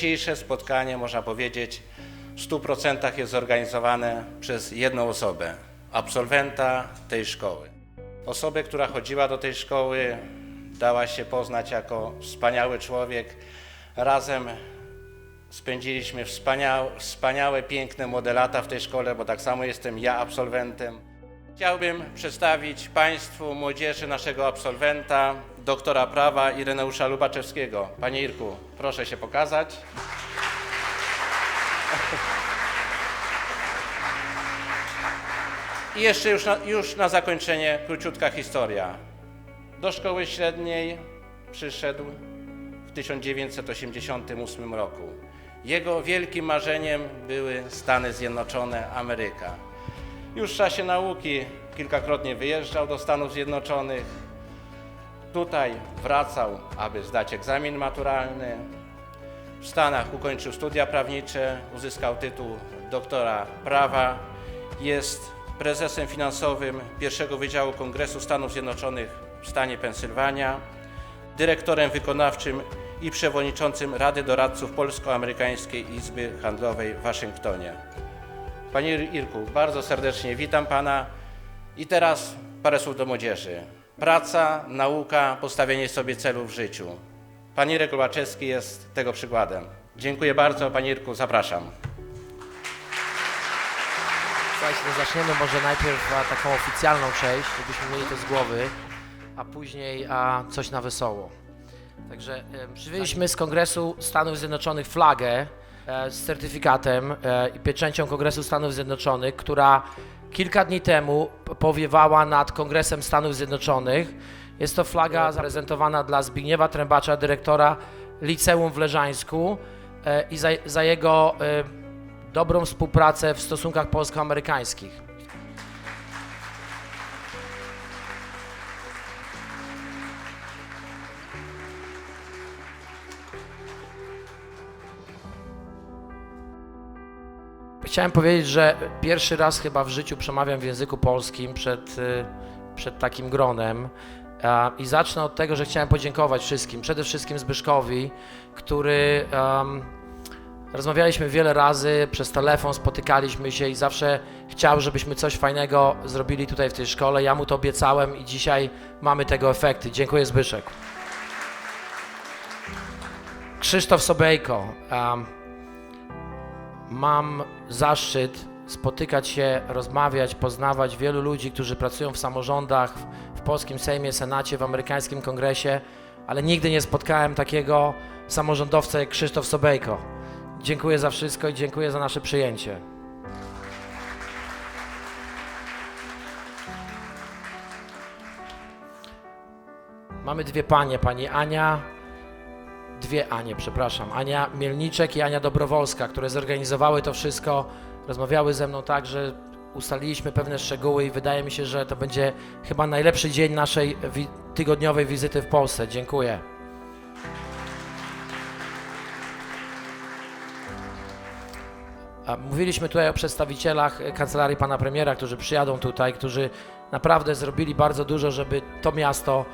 dzisiejsze spotkanie, można powiedzieć, w 100% jest zorganizowane przez jedną osobę, absolwenta tej szkoły. Osobę, która chodziła do tej szkoły, dała się poznać jako wspaniały człowiek. Razem spędziliśmy wspaniałe, wspaniałe, piękne młode lata w tej szkole, bo tak samo jestem ja absolwentem. Chciałbym przedstawić Państwu młodzieży naszego absolwenta, doktora prawa Ireneusza Lubaczewskiego. Panie Irku, proszę się pokazać. I jeszcze już na, już na zakończenie króciutka historia. Do szkoły średniej przyszedł w 1988 roku. Jego wielkim marzeniem były Stany Zjednoczone, Ameryka. Już w czasie nauki kilkakrotnie wyjeżdżał do Stanów Zjednoczonych. Tutaj wracał, aby zdać egzamin maturalny. W Stanach ukończył studia prawnicze, uzyskał tytuł doktora prawa. Jest prezesem finansowym pierwszego Wydziału Kongresu Stanów Zjednoczonych w stanie Pensylwania, dyrektorem wykonawczym i przewodniczącym Rady Doradców Polsko-Amerykańskiej Izby Handlowej w Waszyngtonie. Panie Irku, bardzo serdecznie witam Pana. I teraz parę słów do młodzieży. Praca, nauka, postawienie sobie celów w życiu. Pan Irek Lubaczewski jest tego przykładem. Dziękuję bardzo, Panie Irku, zapraszam. Słuchajcie, zaczniemy może najpierw taką oficjalną część, żebyśmy mieli to z głowy, a później a, coś na wesoło. Także e, przywieźliśmy z Kongresu Stanów Zjednoczonych flagę e, z certyfikatem e, i pieczęcią Kongresu Stanów Zjednoczonych, która kilka dni temu powiewała nad Kongresem Stanów Zjednoczonych. Jest to flaga zaprezentowana dla Zbigniewa Trębacza, dyrektora Liceum w Leżańsku e, i za, za jego e, dobrą współpracę w stosunkach polsko-amerykańskich. Chciałem powiedzieć, że pierwszy raz chyba w życiu przemawiam w języku polskim przed, y, przed takim gronem. I zacznę od tego, że chciałem podziękować wszystkim, przede wszystkim Zbyszkowi, który em, Rozmawialiśmy wiele razy przez telefon, spotykaliśmy się i zawsze chciał, żebyśmy coś fajnego zrobili tutaj w tej szkole. Ja mu to obiecałem i dzisiaj mamy tego efekty. Dziękuję Zbyszek. Krzysztof Sobejko. em, mam zaszczyt spotykać się, rozmawiać, poznawać wielu ludzi, którzy pracują w samorządach, w, polskim Sejmie, Senacie, w amerykańskim kongresie, ale nigdy nie spotkałem takiego samorządowca jak Krzysztof Sobejko. Dziękuję za wszystko i dziękuję za nasze przyjęcie. Mamy dwie panie, pani Ania, dwie Anie, przepraszam, Ania Mielniczek i Ania Dobrowolska, które zorganizowały to wszystko, rozmawiały ze mną tak, że ustaliliśmy pewne szczegóły i wydaje mi się, że to będzie chyba najlepszy dzień naszej wi- tygodniowej wizyty w Polsce. Dziękuję. Mówiliśmy tutaj o przedstawicielach kancelarii pana premiera, którzy przyjadą tutaj, którzy naprawdę zrobili bardzo dużo, żeby to miasto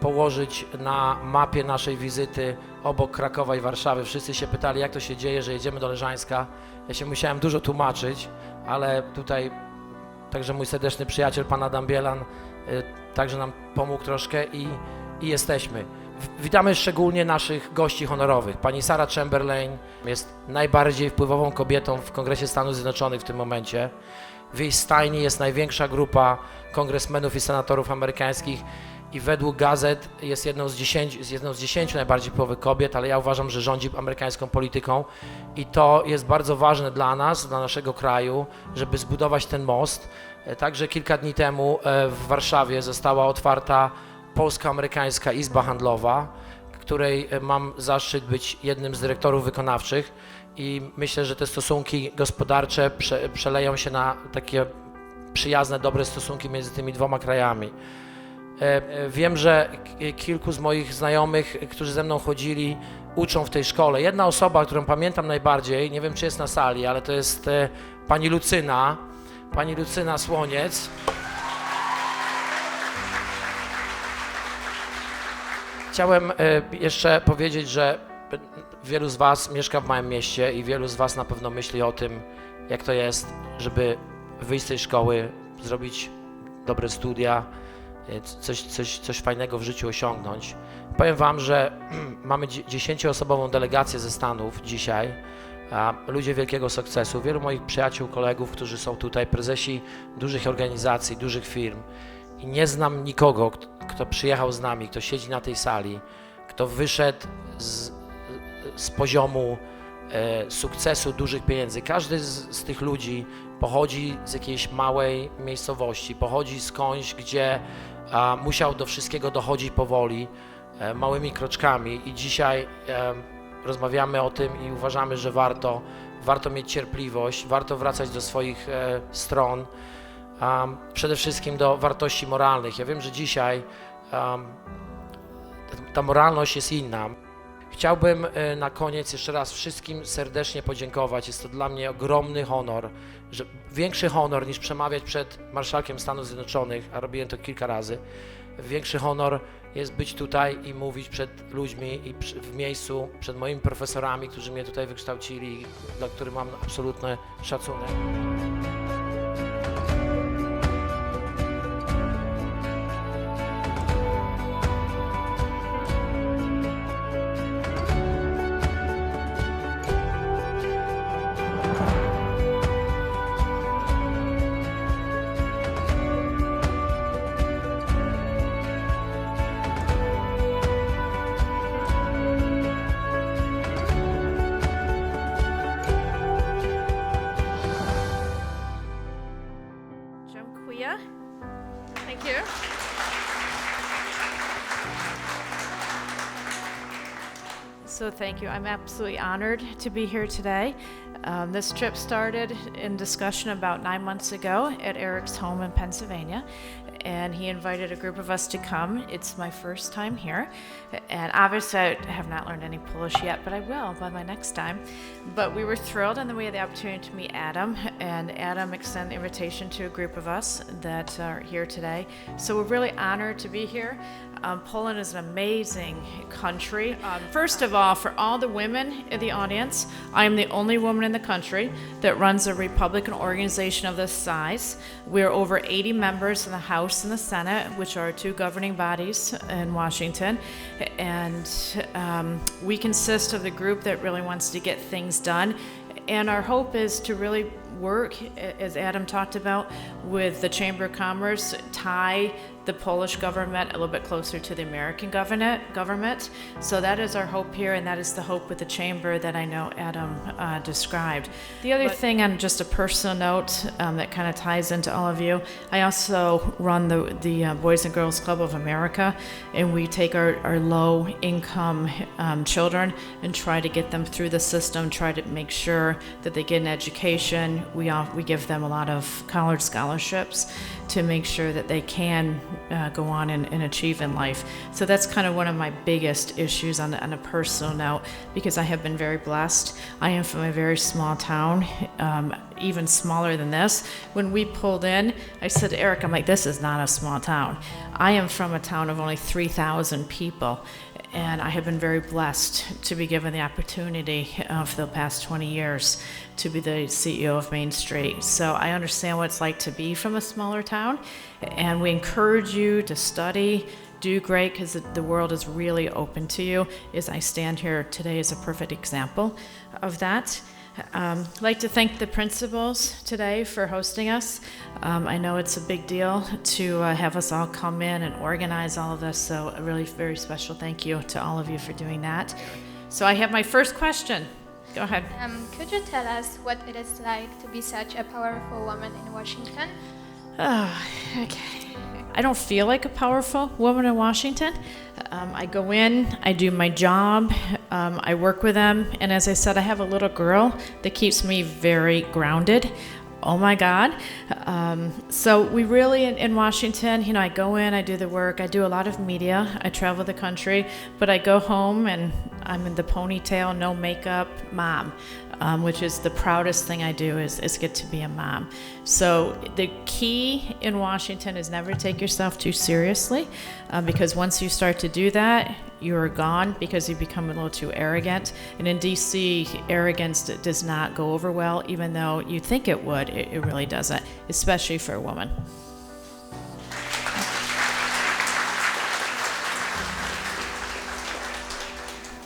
położyć na mapie naszej wizyty obok Krakowa i Warszawy. Wszyscy się pytali, jak to się dzieje, że jedziemy do Leżańska. Ja się musiałem dużo tłumaczyć, ale tutaj także mój serdeczny przyjaciel, pan Adam Bielan, y, także nam pomógł troszkę i, i jesteśmy. Witamy szczególnie naszych gości honorowych. Pani Sara Chamberlain jest najbardziej wpływową kobietą w Kongresie Stanów Zjednoczonych w tym momencie. W jej stajni jest największa grupa kongresmenów i senatorów amerykańskich i według gazet jest jedną z dziesięciu, jest jedną z dziesięciu najbardziej wpływowych kobiet, ale ja uważam, że rządzi amerykańską polityką i to jest bardzo ważne dla nas, dla naszego kraju, żeby zbudować ten most. E, Także kilka dni temu e, w Warszawie została otwarta Polsko-Amerykańska Izba Handlowa, której e, mam zaszczyt być jednym z dyrektorów wykonawczych i myślę, że te stosunki gospodarcze prze, przeleją się na takie przyjazne, dobre stosunki między tymi dwoma krajami. E, e, Wiem, że k- kilku z moich znajomych, e, którzy ze mną chodzili, uczą w tej szkole. Jedna osoba, którą pamiętam najbardziej, nie wiem czy jest na sali, ale to jest e, pani Lucyna, pani Lucyna Słoniec. Chciałem e, jeszcze powiedzieć, że e, wielu z Was mieszka w małym mieście i wielu z Was na pewno myśli o tym, jak to jest, żeby wyjść z tej szkoły, zrobić dobre studia, coś, coś, coś fajnego w życiu osiągnąć. Powiem Wam, że mamy dzie- 10-osobową delegację ze Stanów dzisiaj, ludzie wielkiego sukcesu, wielu moich przyjaciół, kolegów, którzy są tutaj, prezesi dużych organizacji, dużych firm i nie znam nikogo, kt- kto przyjechał z nami, kto siedzi na tej sali, kto wyszedł z, z poziomu e, sukcesu dużych pieniędzy. Każdy z, z tych ludzi pochodzi z jakiejś małej miejscowości, pochodzi skądś, gdzie a, musiał do wszystkiego dochodzić powoli, e, małymi kroczkami i dzisiaj e, rozmawiamy o tym i uważamy, że warto, warto mieć cierpliwość, warto wracać do swoich e, stron, przede wszystkim do wartości moralnych. Ja wiem, że dzisiaj ta moralność jest inna. Chciałbym e, na koniec jeszcze raz wszystkim serdecznie podziękować. Jest to dla mnie ogromny honor, że większy honor niż przemawiać przed marszałkiem Stanów Zjednoczonych, a robiłem to kilka razy. Większy honor jest być tutaj i mówić przed ludźmi i w miejscu, przed moimi profesorami, którzy mnie tutaj wykształcili, dla których mam absolutny szacunek. So thank you. I'm absolutely honored to be here today. Um, this trip started in discussion about nine months ago at Eric's home in Pennsylvania, and he invited a group of us to come. It's my first time here, and obviously I have not learned any Polish yet, but I will by my next time. But we were thrilled, and then we had the opportunity to meet Adam, and Adam extended the invitation to a group of us that are here today. So we're really honored to be here. Um, Poland is an amazing country. Um, first of all, for all the women in the audience, I am the only woman in the country that runs a Republican organization of this size. We're over 80 members in the House and the Senate, which are two governing bodies in Washington. And um, we consist of the group that really wants to get things done. And our hope is to really work, as Adam talked about, with the Chamber of Commerce, tie the Polish government a little bit closer to the American government. Government. So that is our hope here, and that is the hope with the chamber that I know Adam uh, described. The other thing, on just a personal note, um, that kind of ties into all of you, I also run the the uh, Boys and Girls Club of America, and we take our, our low income um, children and try to get them through the system, try to make sure that they get an education. We we give them a lot of college scholarships to make sure that they can uh, go on and, and achieve in life. So that's kind of one of my biggest issues on, on a personal note because I have been very blessed. I am from a very small town, um, even smaller than this. When we pulled in, I said to Eric, I'm like, this is not a small town. I am from a town of only 3,000 people. And I have been very blessed to be given the opportunity uh, for the past 20 years to be the CEO of Main Street. So I understand what it's like to be from a smaller town. And we encourage you to study, do great, because the world is really open to you. As I stand here today is a perfect example of that. Um, I'd like to thank the principals today for hosting us. Um, I know it's a big deal to uh, have us all come in and organize all of this, so a really very special thank you to all of you for doing that. So I have my first question. Go ahead. Um, could you tell us what it is like to be such a powerful woman in Washington? Oh, okay. I don't feel like a powerful woman in Washington. Um, I go in, I do my job, um, I work with them, and as I said, I have a little girl that keeps me very grounded. Oh my God. Um, so, we really, in, in Washington, you know, I go in, I do the work, I do a lot of media, I travel the country, but I go home and I'm in the ponytail, no makeup mom, um, which is the proudest thing I do is, is get to be a mom. So the key in Washington is never take yourself too seriously, uh, because once you start to do that, you are gone because you become a little too arrogant. And in DC, arrogance does not go over well, even though you think it would, it, it really doesn't, especially for a woman.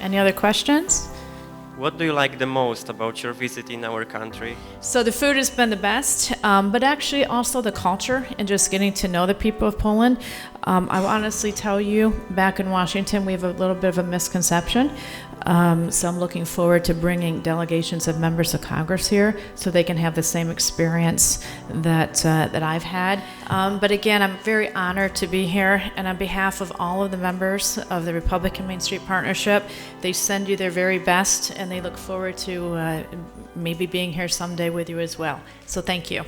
Any other questions? What do you like the most about your visit in our country? So the food has been the best, um, but actually also the culture and just getting to know the people of Poland. Um, I honestly tell you, back in Washington, we have a little bit of a misconception. Um, so I'm looking forward to bringing delegations of members of Congress here so they can have the same experience that uh, that I've had. Um, but again, I'm very honored to be here, and on behalf of all of the members of the Republican Main Street Partnership, they send you their very best, and they look forward to uh, maybe being here someday with you as well. So thank you.